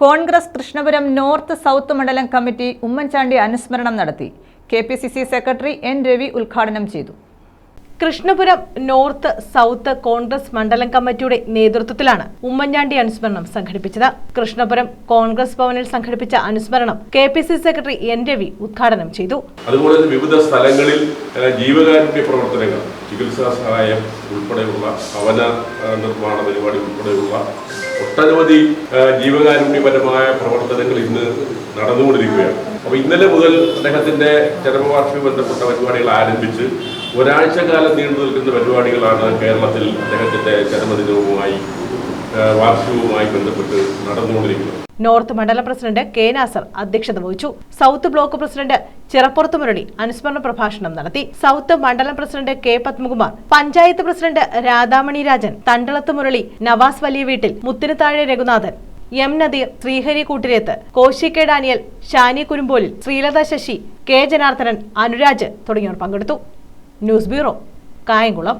Congress Krishnapuram north south മണ്ഡലം committee Oommen Chandy അനുസ്മരണം നടത്തി. K P C C secretary N Ravi ഉദ്ഘാടനം ചെയ്തു. കൃഷ്ണപുരം നോർത്ത് സൗത്ത് കോൺഗ്രസ് മണ്ഡലം കമ്മിറ്റിയുടെ നേതൃത്വത്തിലാണ് ഉമ്മൻചാണ്ടി അനുസ്മരണം സംഘടിപ്പിച്ചത്. കൃഷ്ണപുരം കോൺഗ്രസ് ഭവനിൽ സംഘടിപ്പിച്ച അനുസ്മരണം K P C secretary N Ravi ഉദ്ഘാടനം ചെയ്തു. അതുപോലെ തന്നെ വിവിധ സ്ഥലങ്ങളിൽ ജീവകാരുണ്യ പ്രവർത്തനങ്ങൾ ചികിത്സാ സഹായം ഉൾപ്പെടെയുള്ള ഭവന നിർമ്മാണ പരിപാടി ഉൾപ്പെടെയുള്ള ഒട്ടനവധി ജീവകാരുണ്യപരമായ പ്രവർത്തനങ്ങൾ ഇന്ന് നടന്നുകൊണ്ടിരിക്കുകയാണ്. അപ്പോൾ ഇന്നലെ മുതൽ അദ്ദേഹത്തിന്റെ ചരമവാർഷിക ബന്ധപ്പെട്ട പരിപാടികൾ ആരംഭിച്ച് ഒരാഴ്ച കാലം നീണ്ടു നിൽക്കുന്ന പരിപാടികളാണ് കേരളത്തിൽ അദ്ദേഹത്തിന്റെ ചരമദിനവുമായി വാർഷികവുമായി ബന്ധപ്പെട്ട് നടന്നുകൊണ്ടിരിക്കുന്നത് നോർത്ത് മണ്ഡലം പ്രസിഡന്റ് കെ നാസർ അധ്യക്ഷത വഹിച്ചു. South block president Chirappurath Murali അനുസ്മരണ പ്രഭാഷണം നടത്തി. സൗത്ത് മണ്ഡലം president K Padmakumar panchayat president Radhamani Rajan Thandalath Murali Navas വലിയ വീട്ടിൽ മുത്തിനുതാഴെ Raghunathan M Nadeer Sreehari Koottireth Koshy K Daniel Shani Kurumbolil Sreelatha Sasi K Janardhanan Anuraj തുടങ്ങിയവർ പങ്കെടുത്തു. News bureau Kayamkulam.